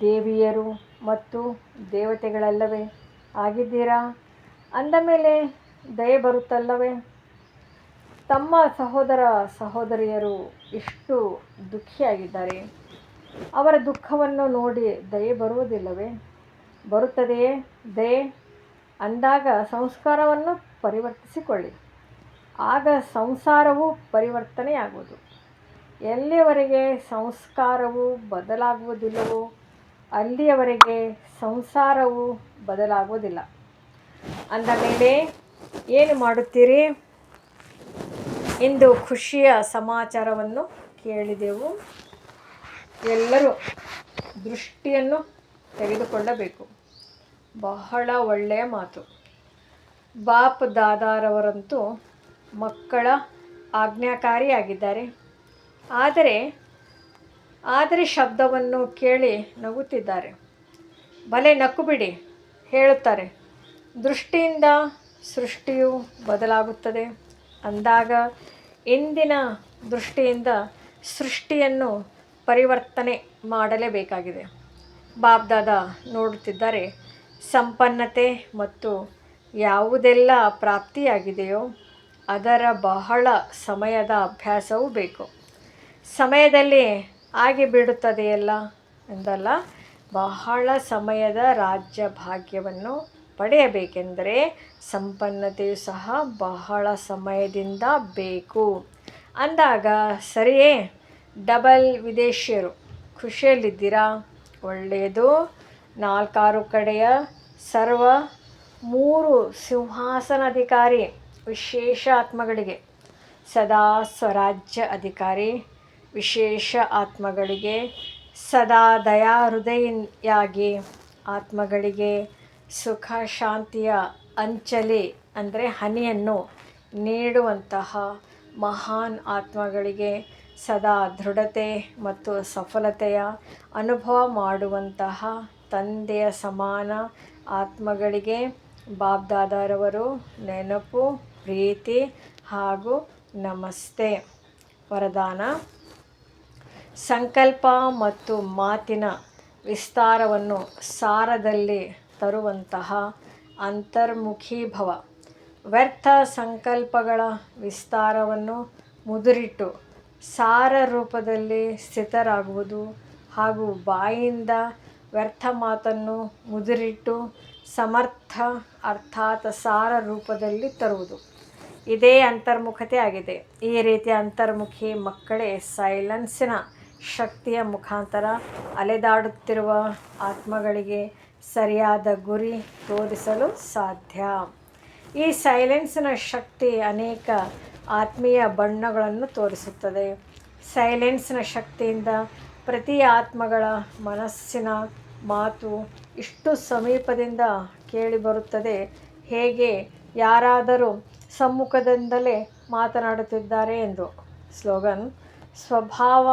ದೇವಿಯರು ಮತ್ತು ದೇವತೆಗಳಲ್ಲವೇ. ಆಗಿದ್ದೀರಾ? ಅಂದ ಮೇಲೆ ದಯೆ ಬರುತ್ತಲ್ಲವೇ? ತಮ್ಮ ಸಹೋದರ ಸಹೋದರಿಯರು ಇಷ್ಟು ದುಃಖಿಯಾಗಿದ್ದಾರೆ. ಅವರ ದುಃಖವನ್ನು ನೋಡಿ ದಯೆ ಬರುವುದಿಲ್ಲವೇ? ಬರುತ್ತದೆಯೇ ದಯೆ. ಅಂದಾಗ ಸಂಸ್ಕಾರವನ್ನು ಪರಿವರ್ತಿಸಿಕೊಳ್ಳಿ. ಆಗ ಸಂಸಾರವು ಪರಿವರ್ತನೆಯಾಗುವುದು. ಎಲ್ಲಿಯವರೆಗೆ ಸಂಸ್ಕಾರವು ಬದಲಾಗುವುದಿಲ್ಲವೋ, ಅಲ್ಲಿಯವರೆಗೆ ಸಂಸಾರವು ಬದಲಾಗುವುದಿಲ್ಲ. ಅಂದ ಮೇಲೆ ಏನು ಮಾಡುತ್ತೀರಿ? ಇಂದು ಖುಷಿಯ ಸಮಾಚಾರವನ್ನು ಕೇಳಿದೆವು. ಎಲ್ಲರೂ ದೃಷ್ಟಿಯನ್ನು ತೆಗೆದುಕೊಳ್ಳಬೇಕು. ಬಹಳ ಒಳ್ಳೆಯ ಮಾತು. ಬಾಪ್ ದಾದಾರವರಂತೂ ಮಕ್ಕಳ ಆಜ್ಞಾಕಾರಿಯಾಗಿದ್ದಾರೆ. ಆದರೆ ಆದರೆ ಶಬ್ದವನ್ನು ಕೇಳಿ ನಗುತ್ತಿದ್ದಾರೆ. ಬಲೆ ನಕ್ಕುಬಿಡಿ, ಹೇಳುತ್ತಾರೆ, ದೃಷ್ಟಿಯಿಂದ ಸೃಷ್ಟಿಯು ಬದಲಾಗುತ್ತದೆ. ಅಂದಾಗ ಇಂದಿನ ದೃಷ್ಟಿಯಿಂದ ಸೃಷ್ಟಿಯನ್ನು ಪರಿವರ್ತನೆ ಮಾಡಲೇಬೇಕಾಗಿದೆ. ಬಾಬ್ದಾದ ನೋಡುತ್ತಿದ್ದಾರೆ, ಸಂಪನ್ನತೆ ಮತ್ತು ಯಾವುದೆಲ್ಲ ಪ್ರಾಪ್ತಿಯಾಗಿದೆಯೋ ಅದರ ಬಹಳ ಸಮಯದ ಅಭ್ಯಾಸವೂ ಬೇಕು. ಸಮಯದಲ್ಲಿ ಆಗಿ ಬಿಡುತ್ತದೆಯಲ್ಲ ಎಂದಲ್ಲ, ಬಹಳ ಸಮಯದ ರಾಜ್ಯ ಭಾಗ್ಯವನ್ನು ಪಡೆಯಬೇಕೆಂದರೆ ಸಂಪನ್ನತೆಯು ಸಹ ಬಹಳ ಸಮಯದಿಂದ ಬೇಕು. ಅಂದಾಗ ಸರಿಯೇ? ಡಬಲ್ ವಿದೇಶಿಯರು. ಖುಷಿಯಲ್ಲಿದ್ದೀರಾ? ಒಳ್ಳೆಯದು. ನಾಲ್ಕಾರು ಕಡೆಯ ಸರ್ವ ಮೂರು ಸಿಂಹಾಸನಾಧಿಕಾರಿ ವಿಶೇಷ ಆತ್ಮಗಳಿಗೆ ಸದಾ ಸ್ವರಾಜ್ಯ ಅಧಿಕಾರಿ, ವಿಶೇಷ ಆತ್ಮಗಳಿಗೆ. ಸದಾ ದಯಾ ಹೃದಯಿಯಾಗಿ ಆತ್ಮಗಳಿಗೆ ಸುಖ, ಶಾಂತಿಯ ಅಂಚಲಿ ಅಂದರೆ ಹನಿಯನ್ನು ನೀಡುವಂತಹ ಮಹಾನ್ ಆತ್ಮಗಳಿಗೆ ಸದಾ ದೃಢತೆ ಮತ್ತು ಸಫಲತೆಯ ಅನುಭವ ಮಾಡುವಂತಹ ತಂದೆಯ ಸಮಾನ ಆತ್ಮಗಳಿಗೆ ಬಾಬ್ದಾದಾರವರು ನೆನಪು, ಪ್ರೀತಿ ಹಾಗೂ ನಮಸ್ತೆ. ವರದಾನ, ಸಂಕಲ್ಪ ಮತ್ತು ಮಾತಿನ ವಿಸ್ತಾರವನ್ನು ಸಾರದಲ್ಲಿ ತರುವಂತಹ ಅಂತರ್ಮುಖಿ ಭವ. ವ್ಯರ್ಥ ಸಂಕಲ್ಪಗಳ ವಿಸ್ತಾರವನ್ನು ಮುದುರಿಟ್ಟು ಸಾರ ರೂಪದಲ್ಲಿ ಸ್ಥಿತರಾಗುವುದು ಹಾಗೂ ಬಾಯಿಂದ ವ್ಯರ್ಥ ಮಾತನ್ನು ಮುದುರಿಟ್ಟು ಸಮರ್ಥ ಅರ್ಥಾತ್ ಸಾರ ರೂಪದಲ್ಲಿ ತರುವುದು. ಇದೇ ಅಂತರ್ಮುಖತೆ ಆಗಿದೆ. ಈ ರೀತಿಯ ಅಂತರ್ಮುಖಿ ಮಕ್ಕಳೇ ಸೈಲೆನ್ಸಿನ ಶಕ್ತಿಯ ಮುಖಾಂತರ ಅಲೆದಾಡುತ್ತಿರುವ ಆತ್ಮಗಳಿಗೆ ಸರಿಯಾದ ಗುರಿ ತೋರಿಸಲು ಸಾಧ್ಯ. ಈ ಸೈಲೆನ್ಸಿನ ಶಕ್ತಿ ಅನೇಕ ಆತ್ಮೀಯ ಬಣ್ಣಗಳನ್ನು ತೋರಿಸುತ್ತದೆ. ಸೈಲೆನ್ಸ್ನ ಶಕ್ತಿಯಿಂದ ಪ್ರತಿ ಆತ್ಮಗಳ ಮನಸ್ಸಿನ ಮಾತು ಇಷ್ಟು ಸಮೀಪದಿಂದ ಕೇಳಿಬರುತ್ತದೆ. ಹೇಗೆ ಯಾರಾದರೂ ಸಮ್ಮುಖದಿಂದಲೇ ಮಾತನಾಡುತ್ತಿದ್ದಾರೆ ಎಂದು. ಸ್ಲೋಗನ್, ಸ್ವಭಾವ,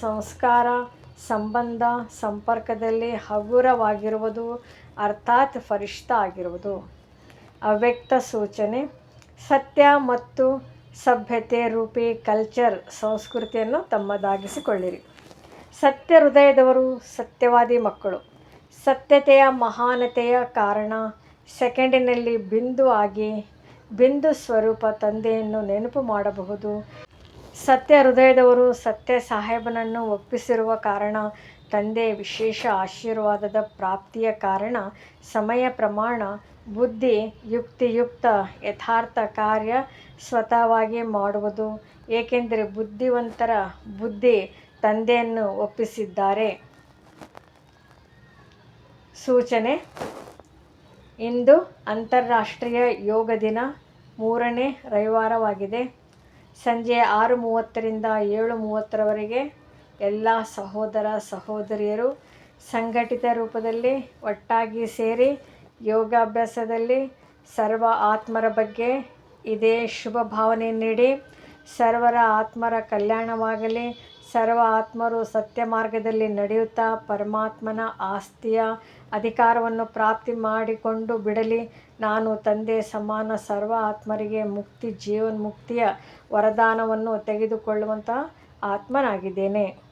ಸಂಸ್ಕಾರ, ಸಂಬಂಧ, ಸಂಪರ್ಕದಲ್ಲಿ ಹಗುರವಾಗಿರುವುದು, ಅರ್ಥಾತ್ ಫರಿಷ್ಠ ಆಗಿರುವುದು. ಅವ್ಯಕ್ತ ಸೂಚನೆ, ಸತ್ಯ ಮತ್ತು ಸಭ್ಯತೆ, ರೂಪಿ, ಕಲ್ಚರ್, ಸಂಸ್ಕೃತಿಯನ್ನು ತಮ್ಮದಾಗಿಸಿಕೊಳ್ಳಿರಿ. ಸತ್ಯ ಹೃದಯದವರು ಸತ್ಯವಾದಿ ಮಕ್ಕಳು. ಸತ್ಯತೆಯ ಮಹಾನತೆಯ ಕಾರಣ ಸೆಕೆಂಡಿನಲ್ಲಿ ಬಿಂದು ಆಗಿ ಬಿಂದು ಸ್ವರೂಪ ತಂದೆಯನ್ನು ನೆನಪು ಮಾಡಬಹುದು. ಸತ್ಯ ಹೃದಯದವರು ಸತ್ಯ ಸಾಹೇಬನನ್ನು ಒಪ್ಪಿಸಿರುವ ಕಾರಣ ತಂದೆ ವಿಶೇಷ ಆಶೀರ್ವಾದದ ಪ್ರಾಪ್ತಿಯ ಕಾರಣ ಸಮಯ ಪ್ರಮಾಣ ಬುದ್ಧಿ ಯುಕ್ತಿಯುಕ್ತ ಯಥಾರ್ಥ ಕಾರ್ಯ ಸ್ವತಃವಾಗಿ ಮಾಡುವುದು. ಏಕೆಂದರೆ ಬುದ್ಧಿವಂತರ ಬುದ್ಧಿ ತಂದೆಯನ್ನು ಒಪ್ಪಿಸಿದ್ದಾರೆ. ಸೂಚನೆ, ಇಂದು ಅಂತಾರಾಷ್ಟ್ರೀಯ ಯೋಗ ದಿನ ಮೂರನೇ ರವಿವಾರವಾಗಿದೆ. ಸಂಜೆ ಆರು ಮೂವತ್ತರಿಂದ ಏಳು ಮೂವತ್ತರವರೆಗೆ ಎಲ್ಲ ಸಹೋದರ ಸಹೋದರಿಯರು ಸಂಘಟಿತ ರೂಪದಲ್ಲಿ ಒಟ್ಟಾಗಿ ಸೇರಿ ಯೋಗಾಭ್ಯಾಸದಲ್ಲಿ ಸರ್ವ ಆತ್ಮರ ಬಗ್ಗೆ ಇದೇ ಶುಭ ಭಾವನೆ ನೀಡಿ ಸರ್ವರ ಆತ್ಮರ ಕಲ್ಯಾಣವಾಗಲಿ, ಸರ್ವ ಆತ್ಮರು ಸತ್ಯ ಮಾರ್ಗದಲ್ಲಿ ನಡೆಯುತ್ತಾ ಪರಮಾತ್ಮನ ಆಸ್ತಿಯ ಅಧಿಕಾರವನ್ನು ಪ್ರಾಪ್ತಿ ಮಾಡಿಕೊಂಡು ಬಿಡಲಿ. ನಾನು ತಂದೆ ಸಮಾನ ಸರ್ವ ಆತ್ಮರಿಗೆ ಮುಕ್ತಿ, ಜೀವನ್ಮುಕ್ತಿಯ ವರದಾನವನ್ನು ತೆಗೆದುಕೊಳ್ಳುವಂಥ ಆತ್ಮನಾಗಿದ್ದೇನೆ.